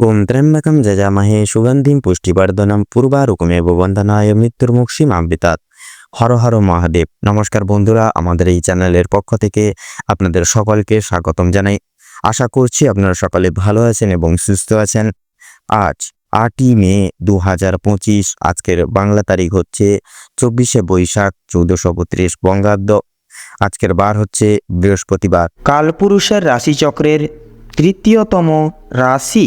ওম ত্র্যম্বকম যজামহে সুগন্ধিম পুষ্টিবর্ধনম পূর্বারুকুমেব বন্দনায় মৃত্যুর্মুক্ষী মাম্বিতাত হর হর মহাদেব। নমস্কার বন্ধুরা, আমাদের এই চ্যানেলের পক্ষ থেকে আপনাদের সকলকে স্বাগতম জানাই। আশা করছি আপনারা সকলে ভালো আছেন এবং সুস্থ আছেন। আজ আটই মে দু হাজার পঁচিশ, আজকের বাংলা তারিখ হচ্ছে চব্বিশে বৈশাখ চৌদ্দশো বত্রিশ বঙ্গাব্দ। আজকের বার হচ্ছে বৃহস্পতিবার। কালপুরুষের রাশিচক্রের তৃতীয়তম রাশি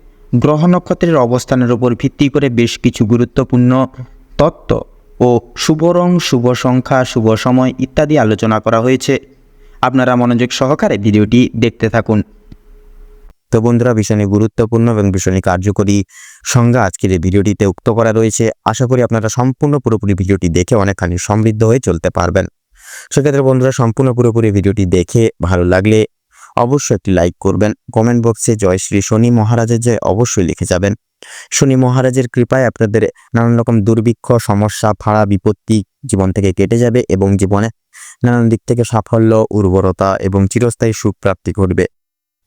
গ্রহ নক্ষত্রের অবস্থানের উপর ভিত্তি করে বেশ কিছু গুরুত্বপূর্ণ তত্ত্ব ও শুভ রং শুভ সংখ্যা, শুভ সময় ইত্যাদি আলোচনা করা হয়েছে। আপনারা মনোযোগ সহকারে ভিডিওটি দেখতে থাকুন। তো বন্ধুরা ভীষণই গুরুত্বপূর্ণ এবং ভীষণই কার্যকরী সংজ্ঞা আজকের এই ভিডিওটিতে উক্ত করা রয়েছে। আশা করি আপনারা সম্পূর্ণ পুরোপুরি ভিডিওটি দেখে অনেকখানি সমৃদ্ধ হয়ে চলতে পারবেন। সেক্ষেত্রে বন্ধুরা, সম্পূর্ণ পুরোপুরি ভিডিওটি দেখে ভালো লাগলে অবশ্যই একটি লাইক করবেন। কমেন্ট বক্সে জয় শ্রী শনি মহারাজের জয় অবশ্যই লিখে যাবেন। শনি মহারাজের কৃপায় আপনাদের নানান রকম দুর্ভিক্ষ, সমস্যা, ফাড়া, বিপত্তি জীবন থেকে কেটে যাবে এবং জীবনে নানান দিক থেকে সাফল্য, উর্বরতা এবং চিরস্থায়ী সুখ প্রাপ্তি ঘটবে।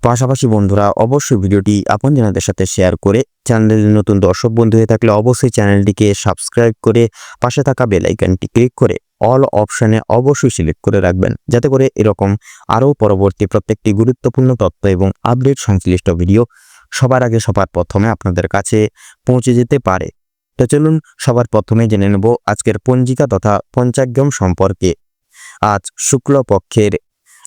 পাশাপাশি বন্ধুরা, অবশ্যই ভিডিওটি আপনজনদের সাথে শেয়ার করে চ্যানেলের নতুন দর্শক বন্ধু হয়ে থাকলে অবশ্যই চ্যানেলটিকে সাবস্ক্রাইব করে পাশে থাকা বেল আইকনটি ক্লিক করে অল অপশনে অবশ্যই সিলেক্ট করে রাখবেন। যাতে করে এরকম আরও পরবর্তী প্রত্যেকটি গুরুত্বপূর্ণ তথ্য এবং আপডেট সংশ্লিষ্ট ভিডিও সবার আগে সবার প্রথমে আপনাদের কাছে পৌঁছে যেতে পারে। তো চলুন সবার প্রথমে জেনে নেব আজকের পঞ্জিকা তথা পঞ্চাগ্যম সম্পর্কে। আজ শুক্লপক্ষের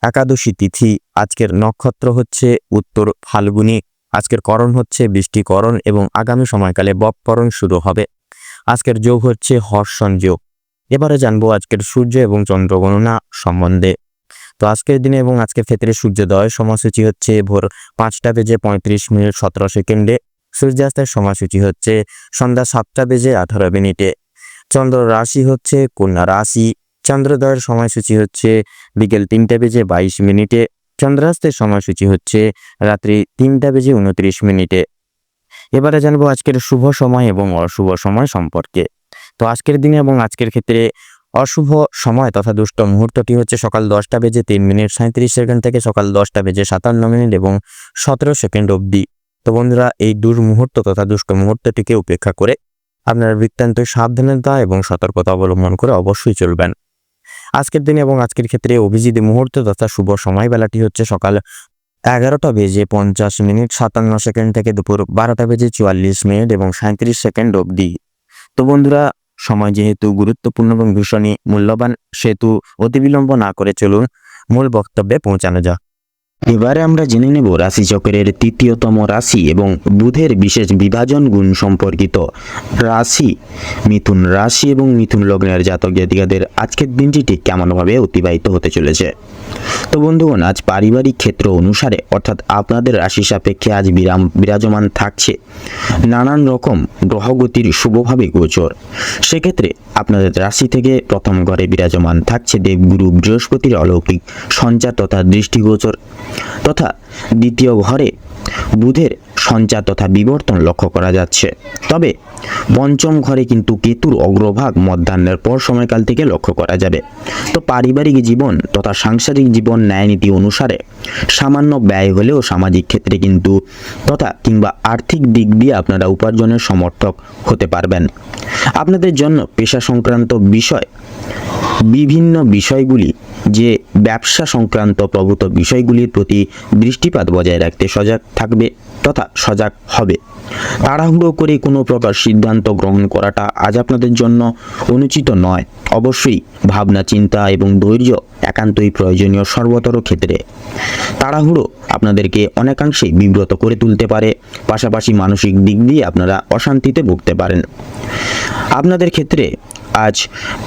একাদশী তিথি, আজকের নক্ষত্র হচ্ছে উত্তর ফাল্গুনী, আজকের করণ হচ্ছে বৃষ্টিকরণ এবং আগামী সময়কালে বপকরণ শুরু হবে। আজকের যোগ হচ্ছে হর্ষণ যোগ। এবারে জানব আজকের সূর্য এবং চন্দ্র গণনা সম্বন্ধে। তো আজকের দিনে এবং আজকের ক্ষেত্রে সূর্যোদয় সময়সূচি হচ্ছে ভোর পাঁচটা বেজে পঁয়ত্রিশ মিনিট সতেরো সেকেন্ডে। সূর্যাস্তের সময়সূচি হচ্ছে সন্ধ্যা সাতটা বেজে আঠারো মিনিটে। চন্দ্র রাশি হচ্ছে কন্যা রাশি। চন্দ্রোদয়ের সময়সূচি হচ্ছে বিকেল তিনটা বেজে বাইশ মিনিটে। চন্দ্রাস্তের সময়সূচি হচ্ছে রাত্রি তিনটা বেজে উনত্রিশ মিনিটে। এবারে জানব আজকের শুভ সময় এবং অশুভ সময় সম্পর্কে। তো আজকের দিনে এবং আজকের ক্ষেত্রে অশুভ সময় তথা দুষ্ট মুহূর্তটি হচ্ছে সকাল দশটা বেজে তিন মিনিট সাঁত্রিশ সেকেন্ড থেকে সকাল দশটা বেজে সাতান্ন মিনিট এবং সতেরো সেকেন্ড অবধি। তো বন্ধুরা, এই দুর্মুহূর্ত তথা দুষ্ট মুহূর্তটিকে উপেক্ষা করে আপনারা বৃত্তান্ত সাবধানতা এবং সতর্কতা অবলম্বন করে অবশ্যই চলবেন। আজকের দিনে এবং আজকের ক্ষেত্রে অভিজিৎ মুহূর্ত তথা শুভ সময় বেলাটি হচ্ছে সকাল এগারোটা বেজে পঞ্চাশ মিনিট সাতান্ন সেকেন্ড থেকে দুপুর বারোটা বেজে চুয়াল্লিশ মিনিট এবং সাঁত্রিশ সেকেন্ড অবধি। তো বন্ধুরা সময় যেহেতু গুরুত্বপূর্ণ এবং ভীষণই মূল্যবান, সেহেতু অতিবিলম্ব না করে চলুন মূল বক্তব্যে পৌঁছানো যাক। এবারে আমরা জেনে নেব রাশিচক্রের তৃতীয়তম রাশি এবং বুধের বিশেষ বিভাজন গুণ সম্পর্কিত রাশি। মিথুন রাশি এবং মিথুন লগ্নের জাতক জাতিকাদের আজকের দিনটি কেমনভাবে অতিবাহিত হতে চলেছে? তো বন্ধুগণ, আজ পারিবারিক ক্ষেত্র অনুসারে, অর্থাৎ আপনাদের রাশি সাপেক্ষে আজ বিরাম বিরাজমান থাকছে নানান রকম গ্রহগতির শুভভাবে গোচর। সেক্ষেত্রে আপনাদের রাশি থেকে প্রথম ঘরে বিরাজমান থাকছে দেবগুরু বৃহস্পতির অলৌকিক সঞ্চার তথা দৃষ্টিগোচর। তথা দ্বিতীয় ঘরে বুধের সঞ্চার তথা বিবর্তন লক্ষ্য করা যাচ্ছে। তবে পঞ্চম ঘরে কিন্তু কেতুর অগ্রভাগ মধ্যাহ্নের পর সময়কাল থেকে লক্ষ্য করা যাবে। তো পারিবারিক জীবন তথা সাংসারিক জীবন ন্যায়নীতি অনুসারে সামান্য ব্যয় হলেও সামাজিক ক্ষেত্রে কিন্তু তথা কিংবা আর্থিক দিক দিয়ে আপনারা উপার্জনের সমর্থক হতে পারবেন। আপনাদের জন্য পেশা সংক্রান্ত বিষয় বিভিন্ন বিষয়গুলি যে ব্যবসা সংক্রান্ত প্রভূত বিষয়গুলির প্রতি দৃষ্টিপাত বজায় রাখতে সজাগ থাকবে তথা সজাগ হবে। তাড়াহুড়ো করে কোনো প্রকার সিদ্ধান্ত গ্রহণ করাটা আজ আপনাদের জন্য অনুচিত নয়। অবশ্যই ভাবনা, চিন্তা এবং ধৈর্য একান্তই প্রয়োজনীয় সর্বতর ক্ষেত্রে। তাড়াহুড়ো আপনাদেরকে অনেকাংশেই বিব্রত করে তুলতে পারে, পাশাপাশি মানসিক দিক দিয়ে আপনারা অশান্তিতে ভুগতে পারেন। আপনাদের ক্ষেত্রে আজ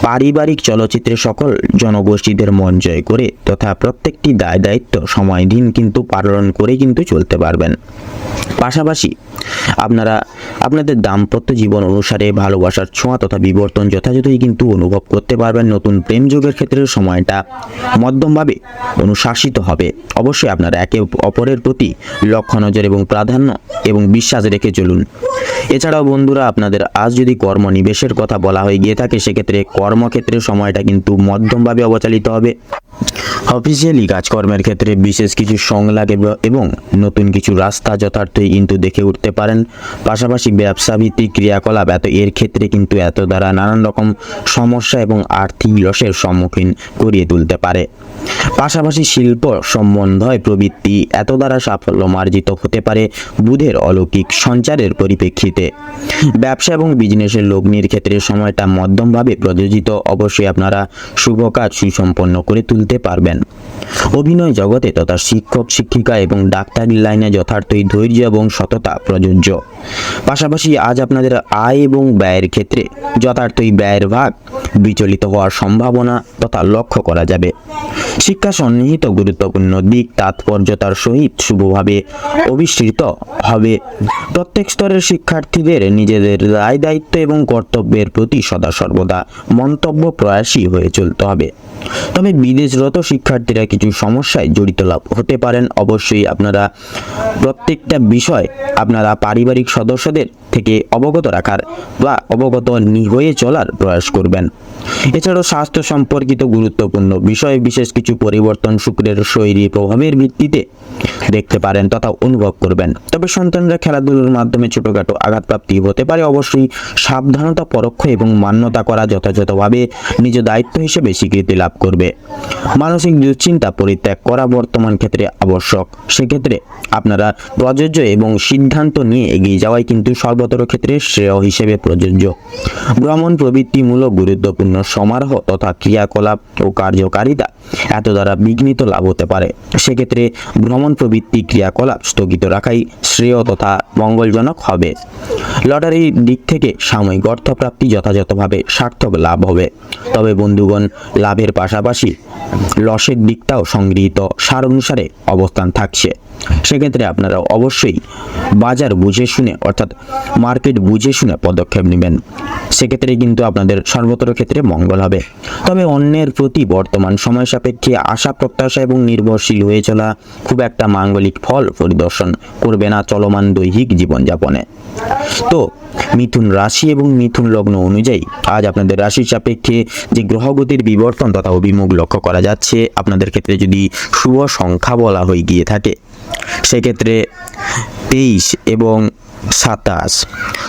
পারিবারিক চলচ্চিত্রে সকল জনগোষ্ঠীদের মন জয় করে তথা প্রত্যেকটি দায় দায়িত্ব সময় দিন কিন্তু পালন করে কিন্তু চলতে পারবেন। পাশাপাশি আপনারা, আপনাদের দাম্পত্য জীবন অনুসারে ভালোবাসার ছোঁয়া তথা বিবর্তন যথাযথই কিন্তু অনুভব করতে পারবেন। নতুন প্রেম যোগের ক্ষেত্রে সময়টা মধ্যমভাবে অনুশাসিত হবে। অবশ্যই আপনারা একে অপরের প্রতি লক্ষ্য নজর এবং প্রাধান্য এবং বিশ্বাস রেখে চলুন। এছাড়াও বন্ধুরা, আপনাদের আজ যদি কর্মনিবেশের কথা বলা হয়ে গিয়ে থাকে, সেক্ষেত্রে কর্মক্ষেত্রে সময়টা কিন্তু মধ্যমভাবে অবচালিত হবে। অফিসিয়ালি কাজকর্মের ক্ষেত্রে বিশেষ কিছু সংলাগ এব- এবং নতুন কিছু রাস্তা যথার্থই কিন্তু দেখে উঠতে পারেন। পাশাপাশি ব্যবসা ভিত্তিক ক্রিয়াকলাপ এত এর ক্ষেত্রে কিন্তু এত দ্বারা নানান রকম সমস্যা এবং আর্থিক লসের সম্মুখীন করিয়ে তুলতে পারে। পাশাপাশি শিল্প সম্বন্ধয় প্রবৃত্তি এত দ্বারা সাফল্য মার্জিত হতে পারে বুধের অলৌকিক সঞ্চারের পরিপ্রেক্ষিতে। ব্যবসা এবং বিজনেসের লগ্নির ক্ষেত্রে সময়টা মধ্যমভাবে প্রযোজিত। অবশ্যই আপনারা শুভ কাজ সুসম্পন্ন করে তুলতে পারবেন। অভিনয় জগতে তথা শিক্ষক, শিক্ষিকা এবং ডাক্তারি লাইনে যথার্থই ধৈর্য এবং সততা প্রযোজ্য। পাশাপাশি আজ আপনাদের আয় এবং ব্যয়ের ক্ষেত্রে যথার্থই ব্যয়ের ভাগ বিচলিত হওয়ার সম্ভাবনা তথা লক্ষ্য করা যাবে। শিক্ষা সন্নিহিত গুরুত্বপূর্ণ দিক তাৎপর্যতার সহিত শুভভাবে অবিষ্কৃত হবে। প্রত্যেক স্তরের শিক্ষার্থীদের নিজেদের দায় দায়িত্ব এবং কর্তব্যের প্রতি সদা সর্বদা মন্তব্য প্রয়াসী হয়ে চলতে হবে। তবে বিদেশরত শিক্ষার্থীরা কিছু সমস্যায় জড়িত লাভ হতে পারেন। অবশ্যই আপনারা প্রত্যেকটা বিষয় আপনারা পারিবারিক সদস্যদের থেকে অবগত রাখার বা অবগত হয়ে চলার প্রয়াস করবেন। এছাড়াও স্বাস্থ্য সম্পর্কিত গুরুত্বপূর্ণ বিষয়ে বিশেষ কিছু পরিবর্তন শুক্রের শৈলী প্রভাবের ভিত্তিতে দেখতে পারেন তথা অনুভব করবেন। তবে সন্তানরা খেলাধুলোর মাধ্যমে ছোটখাটো আঘাতপ্রাপ্তি হতে পারে। অবশ্যই সাবধানতা, পরোক্ষ এবং মান্যতা করা যথাযথভাবে নিজ দায়িত্ব হিসেবে স্বীকৃতি লাভ করবে। মানসিক দুশ্চিন্তা পরিত্যাগ করা বর্তমান ক্ষেত্রে আবশ্যক। সেক্ষেত্রে আপনারা প্রযোজ্য এবং সিদ্ধান্ত নিয়ে এগিয়ে যাওয়াই কিন্তু সর্বতর ক্ষেত্রে শ্রেয় হিসেবে প্রযোজ্য। ভ্রমণ প্রবৃত্তিমূলক গুরুত্বপূর্ণ সমারোহ তথা ক্রিয়াকলাপ ও কার্যকারিতা এত দ্বারা বিঘ্নিত লাভ হতে পারে। সেক্ষেত্রে ভ্রমণ প্রবৃত্তি ক্রিয়াকলাপ স্থগিত রাখাই শ্রেয় তথা মঙ্গলজনক হবে। লটারির দিক থেকে সাময়িক অর্থপ্রাপ্তি যথাযথভাবে সার্থক লাভ হবে। তবে বন্ধুগণ, লাভের পাশাপাশি লসের দিকটাও সংগৃহীত সার অনুসারে অবস্থান থাকছে। সেক্ষেত্রে আপনারা অবশ্যই বাজার বুঝে শুনে, অর্থাৎ মার্কেট বুঝে শুনে পদক্ষেপ নেবেন। সেক্ষেত্রে কিন্তু আপনাদের সর্বতর ক্ষেত্রে মঙ্গল হবে। তবে অন্যের প্রতি বর্তমান সময় সাপেক্ষে আশা, প্রত্যাশা এবং নির্ভরশীল হয়ে চলা খুব একটা মাঙ্গলিক ফল পরিদর্শন করবে না চলমান দৈহিক জীবনযাপনে। তো মিথুন রাশি এবং মিথুন লগ্ন অনুযায়ী আজ আপনাদের রাশির সাপেক্ষে যে গ্রহগতির বিবর্তন তথা অভিমুখ লক্ষ্য করা যাচ্ছে, আপনাদের ক্ষেত্রে যদি শুভ সংখ্যা বলা হয়ে গিয়ে থাকে, সেক্ষেত্রে তেইশ এবং সাতাশ।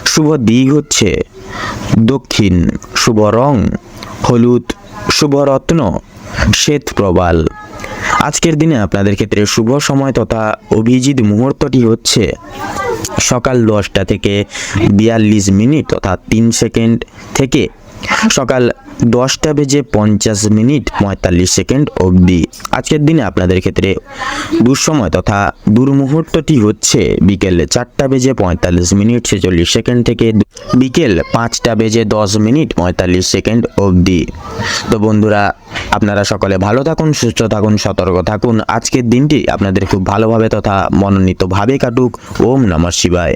শুভ দিক হচ্ছে দক্ষিণ, শুভ রং, হলুদ, শুভ রত্ন, শ্বেত প্রবাল। আজকের দিনে আপনাদের ক্ষেত্রে শুভ সময় তথা অভিজিৎ মুহূর্তটি হচ্ছে সকাল দশটা থেকে বিয়াল্লিশ মিনিট অর্থাৎ তিন সেকেন্ড থেকে সকাল দশটা বেজে পঞ্চাশ মিনিট পঁয়তাল্লিশ সেকেন্ড অবধি। আজকের দিনে আপনাদের ক্ষেত্রে দুঃসময় তথা দুর্মুহূর্তটি হচ্ছে বিকেল চারটা বেজে পঁয়তাল্লিশ মিনিট ছেচল্লিশ সেকেন্ড থেকে বিকেল পাঁচটা বেজে দশ মিনিট পঁয়তাল্লিশ সেকেন্ড অবধি। তো বন্ধুরা, আপনারা সকলে ভালো থাকুন, সুস্থ থাকুন, সতর্ক থাকুন। আজকের দিনটি আপনাদের খুব ভালোভাবে তথা মনোনীতভাবে কাটুক। ওম নমঃ শিবায়।